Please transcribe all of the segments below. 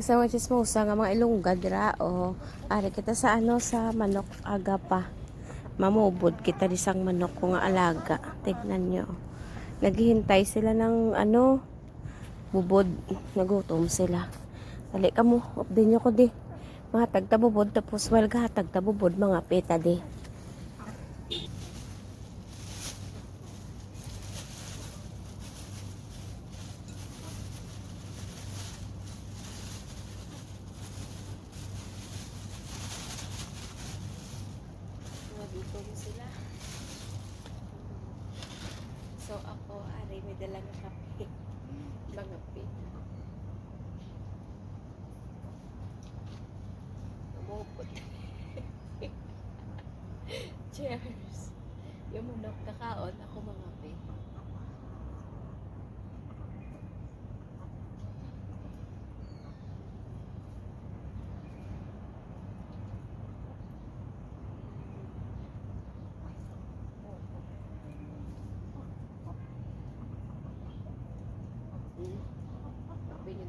Sa mga chismosa nga mga ilongga dira o ari kita sa ano sa manok aga pa. Mamubod kita di sang manok ko nga alaga. Tignan nyo. Naghihintay sila ng ano bubod. Nagutom sila. Dali ka mo. Update nyo ko di. Mga tagtabubod tapos well ka tagtabubod mga peta di. Nagutom sila. So ako, ari, may dalang kape. Mga peta. Umupot. Cheers. Yung manok kakaon, ako mga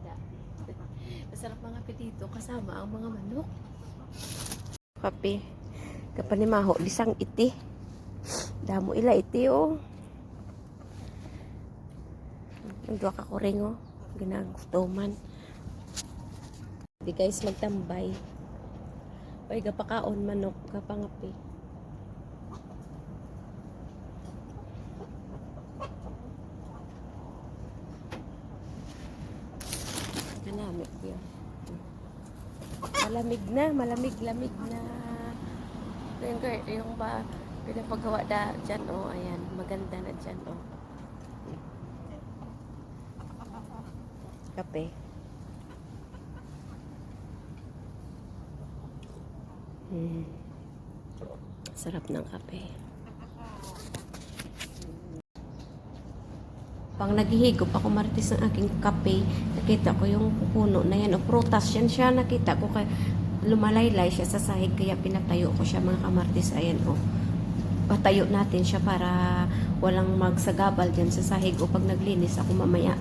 da. Masarap mga petito kasama ang mga manok. Kape. Kapanimaho, lisang iti. Damo ila iti oh. Nagduwa ka ko ring oh. Ginagustoman. Di guys magtambay. Oy, gapakaon manok, gapangapi. Malamig yun. Malamig na, malamig-lamig na. Yung, yung ba, pinapagawa da dyan, oh, ayan, maganda na dyan, oh. Kape. Hmm. Sarap ng kape. Pang naghihigop ako marites ng aking kape, nakita ko yung puno na yan. O prutas yan siya, nakita ko kay lumalaylay siya sa sahig kaya pinatayo ko siya mga kamartis. Ayan o. Patayo natin siya para walang magsagabal dyan sa sahig o pag naglinis ako mamaya.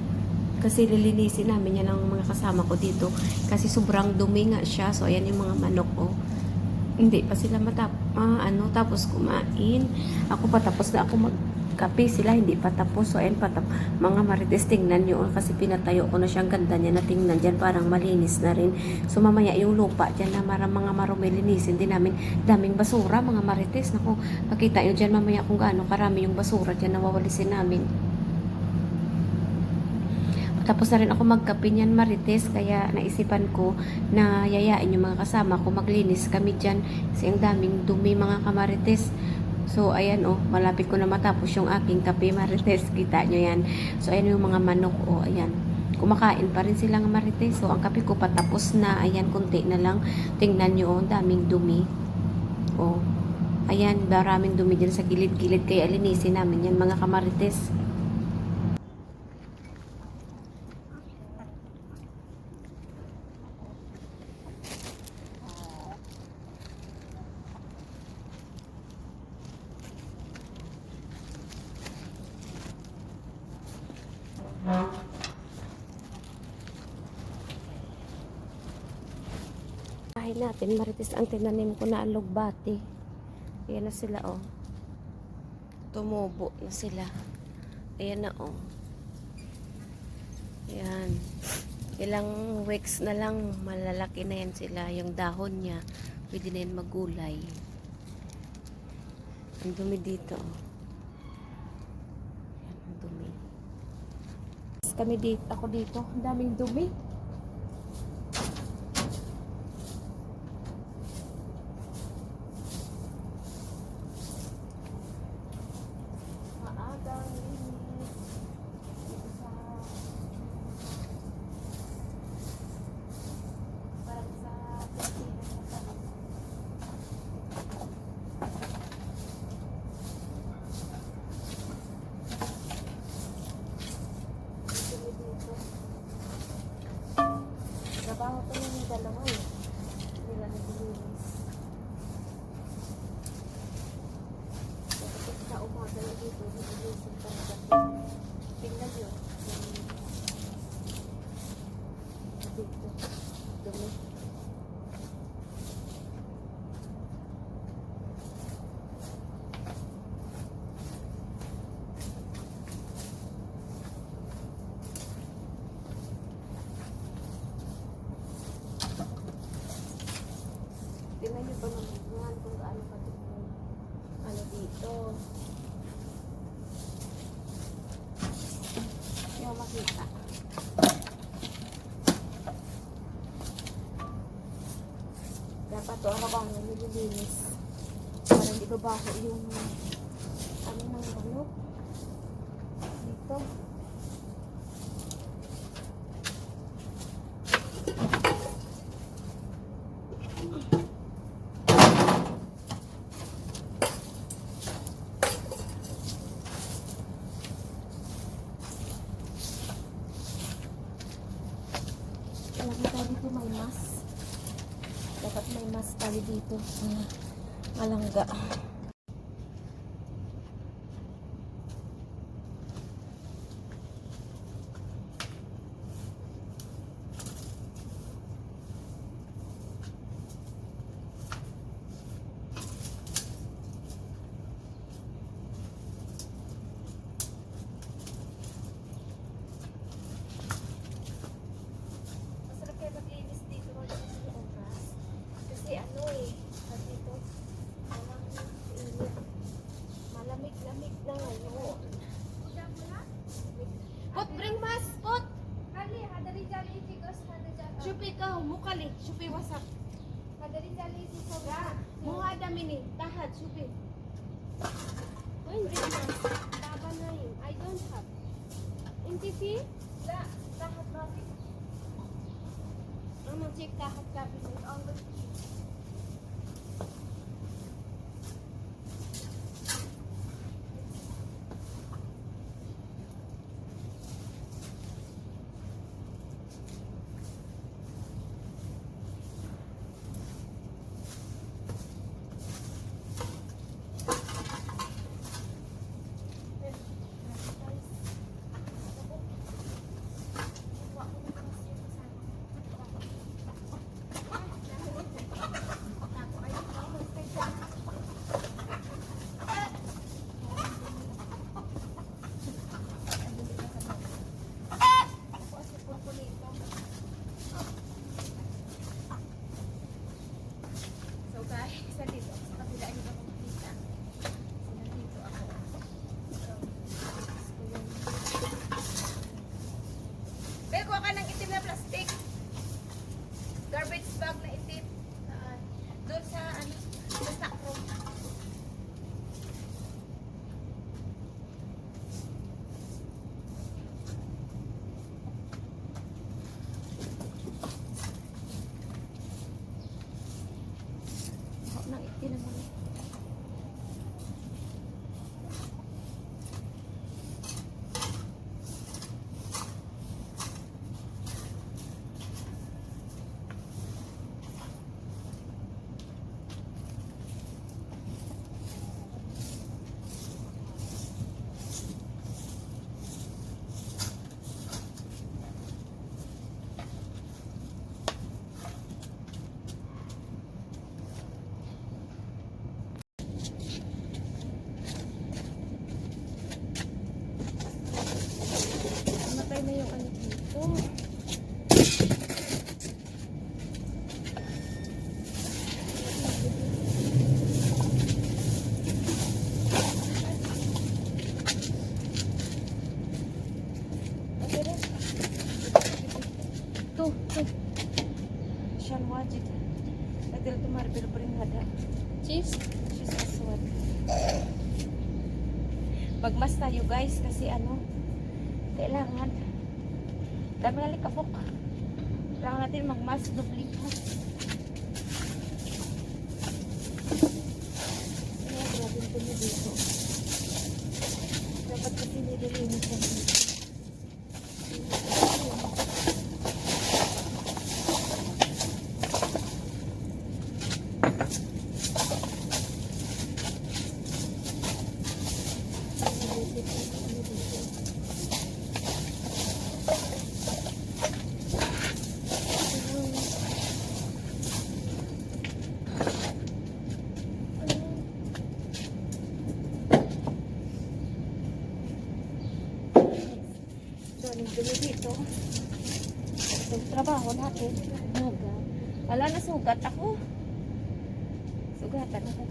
Kasi lilinisin namin yan ng mga kasama ko dito. Kasi sobrang dumi nga siya. So ayan yung mga manok o. Hindi pa sila matap ah, ano, tapos kumain. Ako pa tapos na ako magkape sila hindi pa tapos. So ayun pa tap mga marites tingnan nyo kasi pinatayo ko na siyang ganda niya na tingnan dyan parang malinis na rin. So mamaya yung lupa dyan na marang mga marumi linisin din namin. Daming basura mga marites. Naku, makita nyo dyan mamaya kung gaano karami yung basura dyan na wawalisin namin. Tapos na rin ako magkape niyan marites kaya naisipan ko na yayain yung mga kasama ko maglinis kami dyan kasi ang daming dumi mga kamarites. So ayan oh, malapit ko na matapos yung aking kape marites. Kita nyo yan. So ayan yung mga manok oh, ayan. Kumakain pa rin silang marites. So ang kape ko patapos na. Ayan, kunti na lang. Tingnan nyo oh, daming dumi. Oh. Ayan, maraming dumi dyan sa gilid-gilid kaya linisin namin yan mga kamarites. Bahay natin, marites ang tinanim ko na alugbati. Ayan na sila, oh. Tumubo na sila. Ayan na, oh. Ayan. Ilang weeks na lang, malalaki na yan sila. Yung dahon niya, pwede na yan magulay. Ang dumi dito, oh. Ayan, ang dumi. Kami dito, ako dito, ang daming dumi. maagang linis dito sa parang sa Pilipinas na parang Dumi dito. Trabaho yun yung dalawa eh. malinis. Para hindi yung ano ng manok. Dito. at may mas tayo dito. Malangga. MTP? La, lahat natin. Ang mag-check lahat kapit on the key. guys kasi ano kailangan dami na likapok kailangan natin magmas duplikas kaya grabe ito na dito dapat kasi nililinis natin ko. Wala, nasugat ako. Sugatan ako.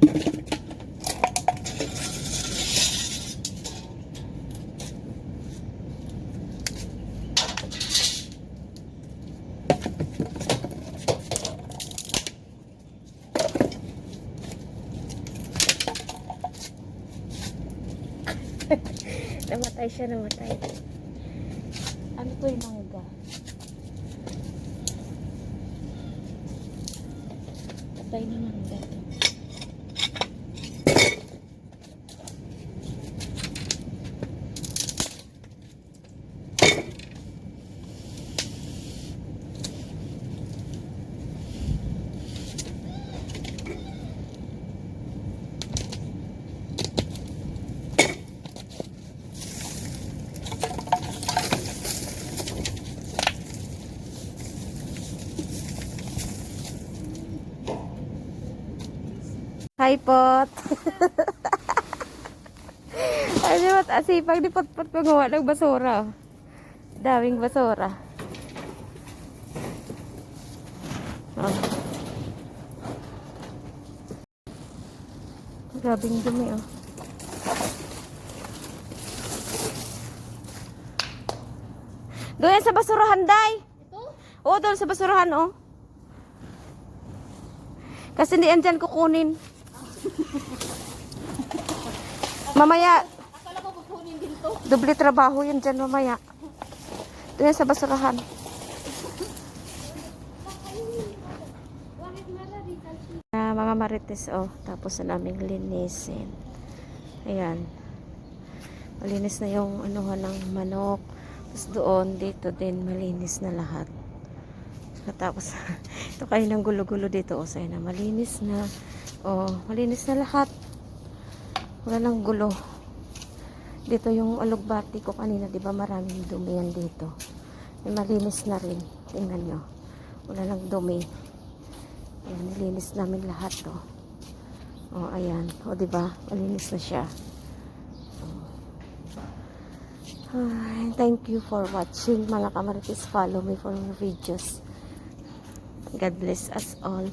Namatay siya, namatay. Ano to yung mangga? Patay na mangga. Hi, pot. Ano ba, asipag ni Potpot magawa ng basura. Daming basura. Oh. Grabing dumi, oh. Doon yan sa basurahan, Day. Ito? Oo, doon sa basurahan, oh. Kasi hindi yan dyan kukunin. Mamaya, Akala ko kukunin din to. doble trabaho yan dyan mamaya. Doon yan sa basurahan. Ah, mga marites, oh. Tapos na naming linisin. Ayan. Malinis na yung anuhan ng manok. Tapos doon, dito din, malinis na lahat. Tapos, ito kayo ng gulo-gulo dito. O, sa'yo na, malinis na. O, malinis na lahat. Wala nang gulo. Dito yung alugbati ko kanina, di ba maraming dumi yan dito. Eh, malinis na rin. Tingnan nyo. Wala nang dumi. Ayan, nilinis namin lahat to. O, ayan. O, di ba? Malinis na siya. Ay, thank you for watching. Mga kamaritis, follow me for more videos. God bless us all.